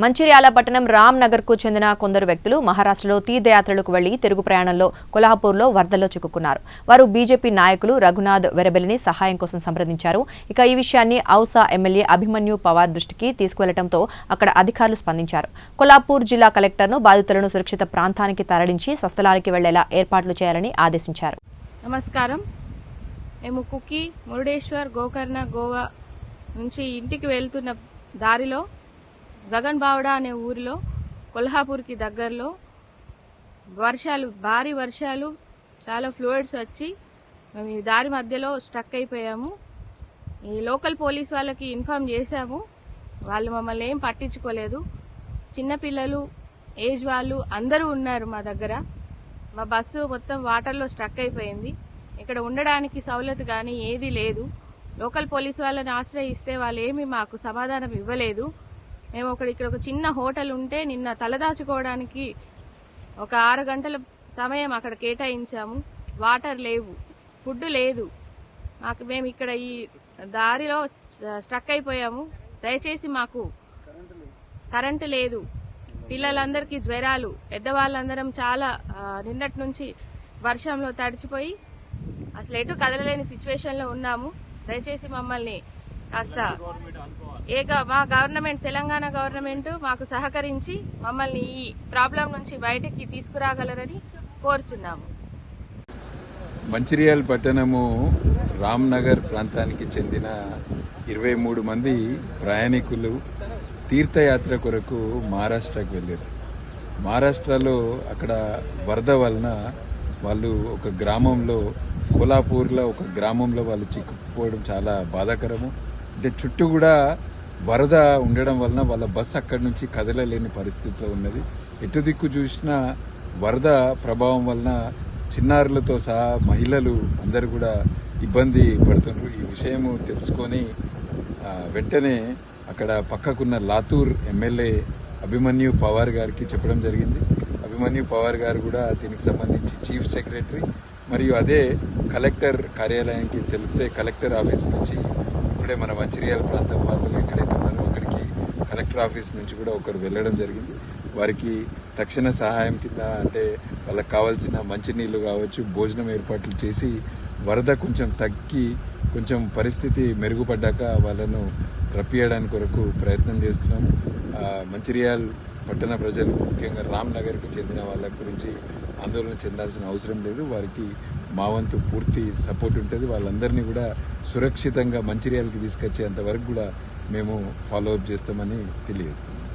మంచిర్యాల పట్టణం రామ్ నగర్కు చెందిన కొందరు వ్యక్తులు మహారాష్ట్రలో తీర్థయాత్రలకు వెళ్ళి తిరుగు ప్రయాణంలో కొల్హాపూర్లో వరదల్లో చిక్కుకున్నారు. వారు బీజేపీ నాయకులు రఘునాథ్ వెరబెల్లిని సహాయం కోసం సంప్రదించారు. ఇక ఈ విషయాన్ని ఔసా ఎమ్మెల్యే అభిమన్యు పవార్ దృష్టికి తీసుకువెళ్ళడంతో అక్కడ అధికారులు స్పందించారు. కొల్హాపూర్ జిల్లా కలెక్టర్ను బాధితులను సురక్షిత ప్రాంతానికి తరలించి స్వస్థలానికి వెళ్ళేలా ఏర్పాట్లు చేయాలని ఆదేశించారు. నమస్కారం. మేము కుకి మురుడేశ్వర్ గోకర్ణ గోవా నుంచి ఇంటికి వెళ్తున్న దారిలో గగన్ బావడా అనే ఊరిలో కొల్హాపూర్కి దగ్గరలో వర్షాలు భారీ వర్షాలు చాలా ఫ్లూయిడ్స్ వచ్చి మేము ఈ దారి మధ్యలో స్ట్రక్ అయిపోయాము. ఈ లోకల్ పోలీస్ వాళ్ళకి ఇన్ఫామ్ చేశాము. వాళ్ళు మమ్మల్ని ఏం పట్టించుకోలేదు. చిన్నపిల్లలు ఏజ్ వాళ్ళు అందరూ ఉన్నారు మా దగ్గర. మా బస్సు మొత్తం వాటర్లో స్ట్రక్ అయిపోయింది. ఇక్కడ ఉండడానికి సౌలత్ కానీ ఏదీ లేదు. లోకల్ పోలీస్ వాళ్ళని ఆశ్రయిస్తే వాళ్ళు ఏమీ మాకు సమాధానం ఇవ్వలేదు. మేము ఒక ఇక్కడ ఒక చిన్న హోటల్ ఉంటే నిన్న తలదాచుకోవడానికి ఒక ఆరు గంటల సమయం అక్కడ కేటాయించాము. వాటర్ లేవు. ఫుడ్ లేదు. మాకు మేము ఇక్కడ ఈ దారిలో స్ట్రక్ అయిపోయాము. దయచేసి మాకు కరెంటు లేదు. పిల్లలందరికీ జ్వరాలు. పెద్దవాళ్ళందరం చాలా నిన్నటి నుంచి వర్షంలో తడిచిపోయి అసలు ఎటు కదలలేని సిచ్యువేషన్లో ఉన్నాము. దయచేసి మమ్మల్ని కాస్త ఏ గ- మా గవర్నమెంట్ తెలంగాణ గవర్నమెంట్ మాకు సహకరించి మమ్మల్ని ఈ ప్రాబ్లం నుంచి బయటికి తీసుకురాగలరని కోరుచున్నాము. మంచిర్యాల పట్టణము రామ్నగర్ ప్రాంతానికి చెందిన ఇరవై మూడు మంది ప్రయాణికులు తీర్థయాత్ర కొరకు మహారాష్ట్రకు వెళ్ళారు. మహారాష్ట్రలో అక్కడ వరద వలన వాళ్ళు ఒక గ్రామంలో కోలాపూర్లో ఒక గ్రామంలో వాళ్ళు చిక్కుకుపోవడం చాలా బాధాకరము. అంటే చుట్టూ కూడా వరద ఉండడం వలన వాళ్ళ బస్సు అక్కడి నుంచి కదలలేని పరిస్థితిలో ఉన్నది. ఎటు దిక్కు చూసినా వరద ప్రభావం వలన చిన్నారులతో సహా మహిళలు అందరూ కూడా ఇబ్బంది పడుతున్నారు ఈ విషయము తెలుసుకొని వెంటనే అక్కడ పక్కకున్న లాతూర్ ఎమ్మెల్యే అభిమన్యు పవార్ గారికి చెప్పడం జరిగింది. అభిమన్యు పవార్ గారు కూడా దీనికి సంబంధించి చీఫ్ సెక్రటరీ మరియు అదే కలెక్టర్ కార్యాలయానికి తెలిపితే కలెక్టర్ ఆఫీస్ నుంచి ఇప్పుడే మన మంచిర్యాల ప్రాంతం వాళ్ళు ఎక్కడైతే ఉన్నారో అక్కడికి కలెక్టర్ ఆఫీస్ నుంచి కూడా ఒకరు వెళ్ళడం జరిగింది. వారికి తక్షణ సహాయం కింద అంటే వాళ్ళకి కావాల్సిన మంచినీళ్ళు కావచ్చు భోజనం ఏర్పాట్లు చేసి వరద కొంచెం తగ్గి కొంచెం పరిస్థితి మెరుగుపడ్డాక వాళ్ళను రప్పియడానికి కొరకు ప్రయత్నం చేస్తున్నాము. మంచిర్యాల్ పట్టణ ప్రజలు ముఖ్యంగా రామ్ నగర్కి చెందిన వాళ్ళ గురించి ఆందోళన చెందాల్సిన అవసరం లేదు. వారికి మా వంతు పూర్తి సపోర్ట్ ఉంటుంది. వాళ్ళందరినీ కూడా సురక్షితంగా మంచిర్యాలకి తీసుకొచ్చేంత వరకు కూడా మేము ఫాలో అప్ చేస్తామని తెలియజేస్తున్నాం.